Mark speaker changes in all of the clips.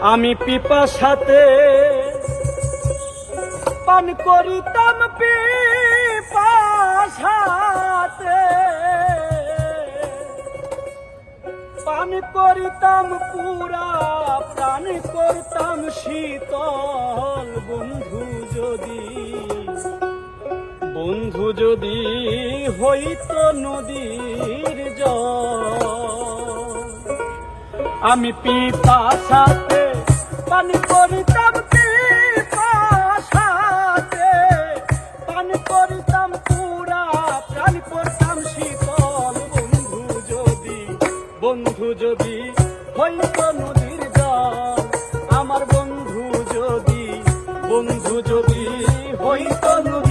Speaker 1: আমি পিপা সাথে পান করিতাম পিপা সাথে পান করিতাম পুরা, প্রাণ করতাম শীতল। বন্ধু যদি বন্ধু যদি হইত নদীর জল। আমি পিতা সাথে বন্ধু যদি হইত নদীর জল। আমার বন্ধু যদি বন্ধু যদি হইত নদীর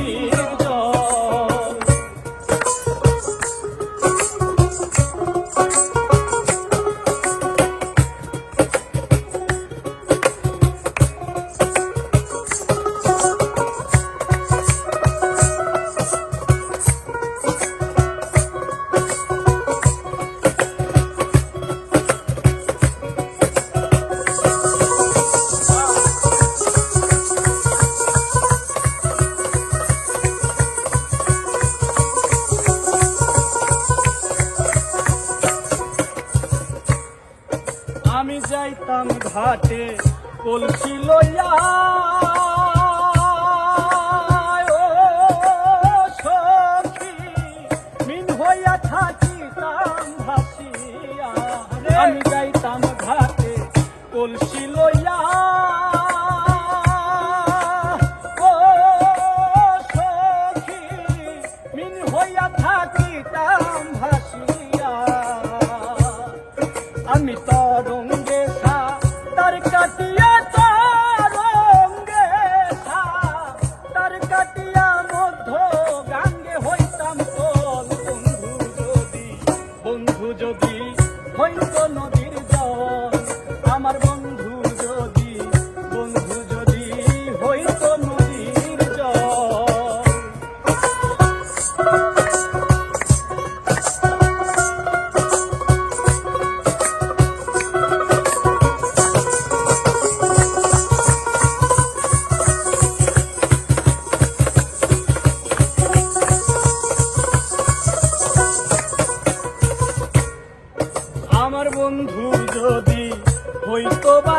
Speaker 1: যাইতাম ঘাটে কলসি লইয়া। আমি যাইতাম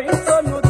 Speaker 1: হইত নদীর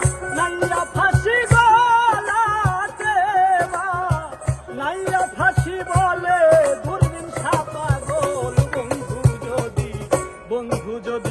Speaker 1: লাইয়া ফাঁসি গলাতে মা লাইয়া ফাঁসি বলে দুর্দিন ছাপা গোল। বন্ধু বন্ধু যদি